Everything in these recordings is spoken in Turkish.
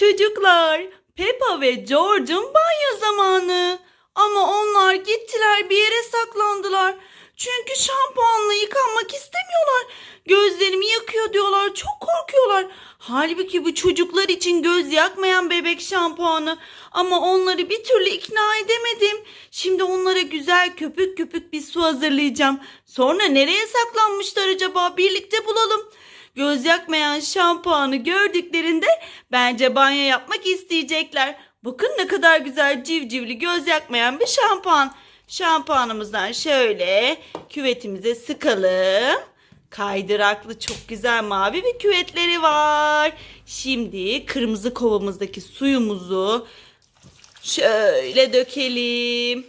Çocuklar, Peppa ve George'un banyo zamanı. Ama onlar gittiler bir yere saklandılar. Çünkü şampuanla yıkanmak istemiyorlar. Gözlerimi yakıyor diyorlar. Çok korkuyorlar. Halbuki bu çocuklar için göz yakmayan bebek şampuanı. Ama onları bir türlü ikna edemedim. Şimdi onlara güzel köpük köpük bir su hazırlayacağım. Sonra nereye saklanmışlar acaba? Birlikte bulalım. Göz yakmayan şampuanı gördüklerinde bence banyo yapmak isteyecekler. Bakın ne kadar güzel civcivli göz yakmayan bir şampuan. Şampuanımızdan şöyle küvetimize sıkalım. Kaydıraklı çok güzel mavi bir küvetleri var. Şimdi kırmızı kovamızdaki suyumuzu şöyle dökelim.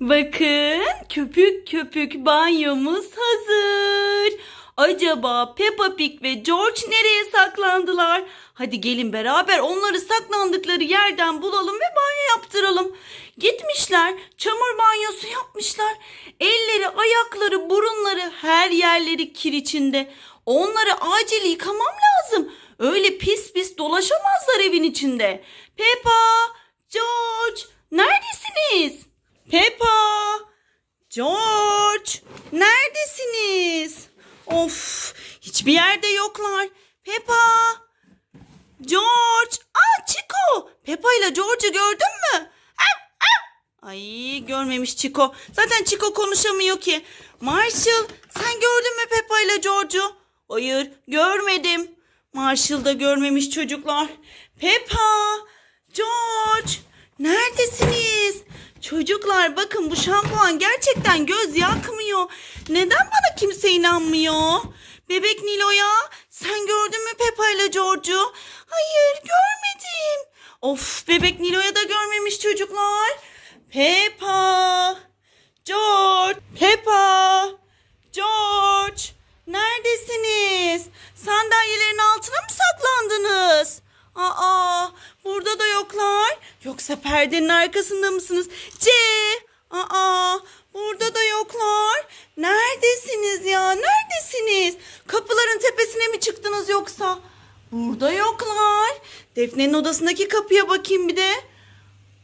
Bakın köpük köpük banyomuz hazır. Acaba Peppa Pig ve George nereye saklandılar? Hadi gelin beraber onları saklandıkları yerden bulalım ve banyo yaptıralım. Gitmişler, çamur banyosu yapmışlar. Elleri, ayakları, burunları, her yerleri kir içinde. Onları acil yıkamam lazım. Öyle pis pis dolaşamazlar evin içinde. Peppa, George, neredesiniz? Peppa, George, neredesiniz? Hiçbir yerde yoklar. Peppa, George, aa Chico. Peppa ile George'u gördün mü? Ay görmemiş Chico. Zaten Chico konuşamıyor ki. Marshall, sen gördün mü Peppa ile George'u? Hayır, görmedim. Marshall da görmemiş çocuklar. Peppa, George, neredesiniz? Çocuklar bakın bu şampuan gerçekten göz yakmıyor. Neden bana kimse inanmıyor? Bebek Nilo'ya sen gördün mü Peppa ile George'u? Hayır görmedim. Of bebek Nilo'ya da görmemiş çocuklar. Peppa, George, Peppa, George neredesiniz? Sandalyelerin altına mı saklandınız? Aa, burada da yoklar. Yoksa perdenin arkasında mısınız? C. Aa, burada da yoklar. Neredesiniz ya? Neredesiniz? Kapıların tepesine mi çıktınız yoksa? Burada yoklar. Defne'nin odasındaki kapıya bakayım bir de.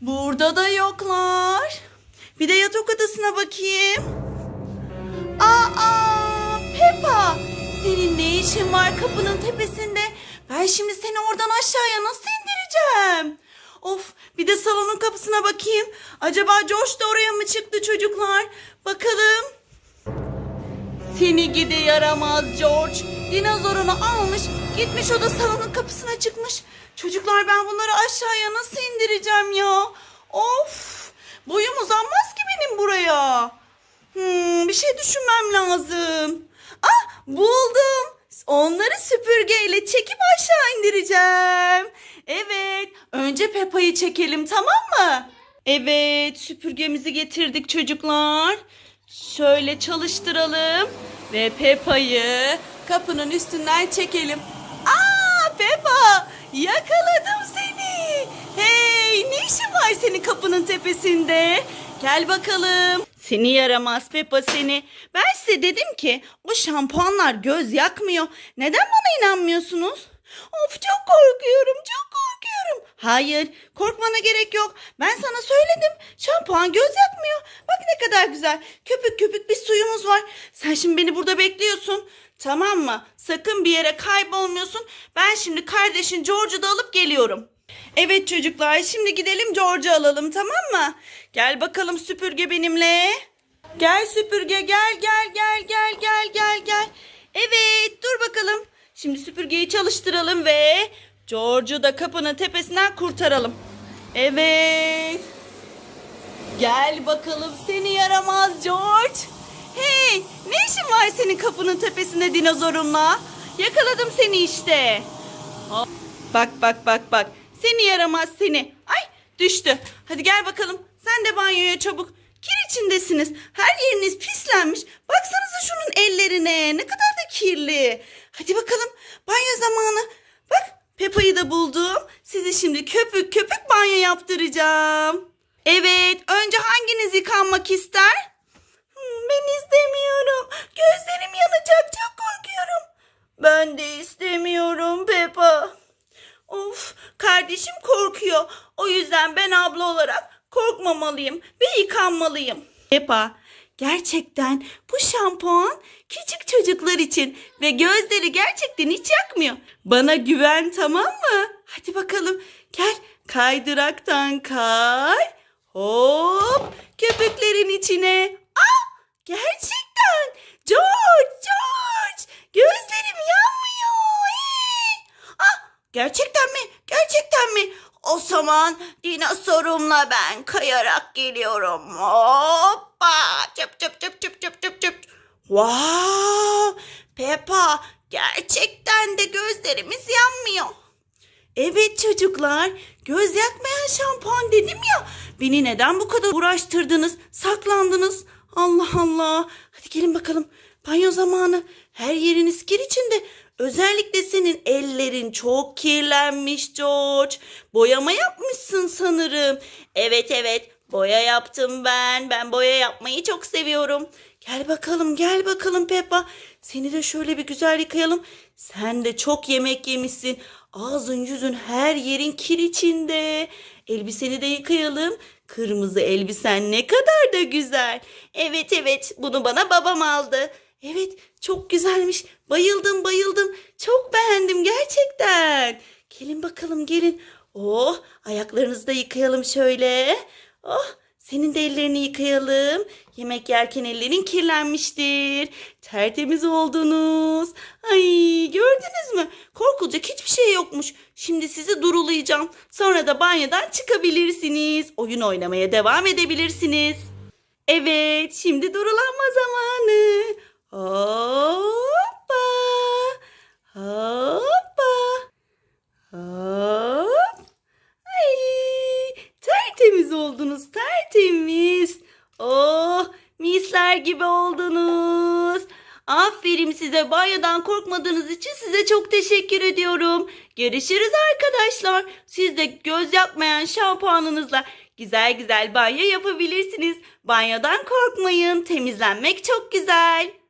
Burada da yoklar. Bir de yatak odasına bakayım. Aa, Peppa. Senin ne işin var kapının tepesinde? Ben şimdi seni oradan aşağıya nasıl indireceğim? Of bir de salonun kapısına bakayım. Acaba Josh da oraya mı çıktı çocuklar? Bakalım. Seni gidi yaramaz George. Dinozorunu almış gitmiş o da salonun kapısına çıkmış. Çocuklar ben bunları aşağıya nasıl indireceğim ya? Of boyum uzanmaz ki benim buraya. Hmm, bir şey düşünmem lazım. Ah buldum. Onları süpürgeyle çekip aşağı indireceğim. Evet. Önce Peppa'yı çekelim tamam mı? Evet süpürgemizi getirdik çocuklar. Şöyle çalıştıralım. Ve Peppa'yı kapının üstünden çekelim. Aa Peppa yakaladım seni. Hey ne işin var senin kapının tepesinde? Gel bakalım. Seni yaramaz Peppa seni. Ben size dedim ki o şampuanlar göz yakmıyor. Neden bana inanmıyorsunuz? Of çok korkuyorum çok korkuyorum. Hayır korkmana gerek yok. Ben sana söyledim şampuan göz yakmıyor. Bak ne kadar güzel köpük köpük bir suyumuz var. Sen şimdi beni burada bekliyorsun. Tamam mı? Sakın bir yere kaybolmuyorsun. Ben şimdi kardeşin George'u da alıp geliyorum. Evet çocuklar şimdi gidelim George'u alalım tamam mı? Gel bakalım süpürge benimle. Gel süpürge gel gel gel gel gel gel gel. Evet dur bakalım. Şimdi süpürgeyi çalıştıralım ve George'u da kapının tepesinden kurtaralım. Evet. Gel bakalım seni yaramaz George. Hey ne işin var senin kapının tepesinde dinozorunla? Yakaladım seni işte. Bak bak bak bak. Seni yaramaz seni. Ay düştü. Hadi gel bakalım. Sen de banyoya çabuk. Kir içindesiniz. Her yeriniz pislenmiş. Baksanıza şunun ellerine. Ne kadar da kirli. Hadi bakalım. Banyo zamanı. Bak Peppa'yı da buldum. Sizi şimdi köpük köpük banyo yaptıracağım. Evet. Önce hanginiz yıkanmak ister? Hmm, Ben istemiyorum. Gözlerim yanacak. Çok korkuyorum. Ben de istemiyorum Peppa. Of kardeşim korkuyor. O yüzden ben abla olarak korkmamalıyım ve yıkanmalıyım. Peppa, gerçekten bu şampuan küçük çocuklar için ve gözleri gerçekten hiç yakmıyor. Bana güven tamam mı? Hadi bakalım gel kaydıraktan kay. Hop köpüklerin içine. Ah gerçekten George George gözlerim yanmıyor. Hey! Ah gerçekten mi? Gerçekten mi? O zaman dinosorumla ben kayarak geliyorum. Hoppa! Çıp çıp çıp çıp çıp çıp çıp. Wow! Peppa gerçekten de gözlerimiz yanmıyor. Evet çocuklar, göz yakmayan şampuan dedim ya. Beni neden bu kadar uğraştırdınız, saklandınız? Allah Allah. Hadi gelin bakalım. Banyo zamanı. Her yeriniz kir içinde. Özellikle senin ellerin çok kirlenmiş George. Boyama yapmışsın sanırım. Evet evet boya yaptım ben. Ben boya yapmayı çok seviyorum. Gel bakalım gel bakalım Peppa. Seni de şöyle bir güzel yıkayalım. Sen de çok yemek yemişsin. Ağzın yüzün her yerin kir içinde. Elbiseni de yıkayalım. Kırmızı elbisen ne kadar da güzel. Evet evet bunu bana babam aldı. Evet çok güzelmiş. Bayıldım bayıldım. Çok beğendim gerçekten. Gelin bakalım gelin. Oh ayaklarınızı da yıkayalım şöyle. Oh senin de ellerini yıkayalım. Yemek yerken ellerin kirlenmiştir. Tertemiz oldunuz. Ay gördünüz mü? Korkulacak hiçbir şey yokmuş. Şimdi sizi durulayacağım. Sonra da banyodan çıkabilirsiniz. Oyun oynamaya devam edebilirsiniz. Evet, şimdi durulanma zamanı. Hoppa. Hoppa. Hop. Ay, tertemiz oldunuz, tertemiz. Oh, misler gibi oldunuz. Aferin size banyodan korkmadığınız için size çok teşekkür ediyorum. Görüşürüz arkadaşlar. Siz de göz yapmayan şampuanınızla güzel güzel banyo yapabilirsiniz. Banyodan korkmayın. Temizlenmek çok güzel.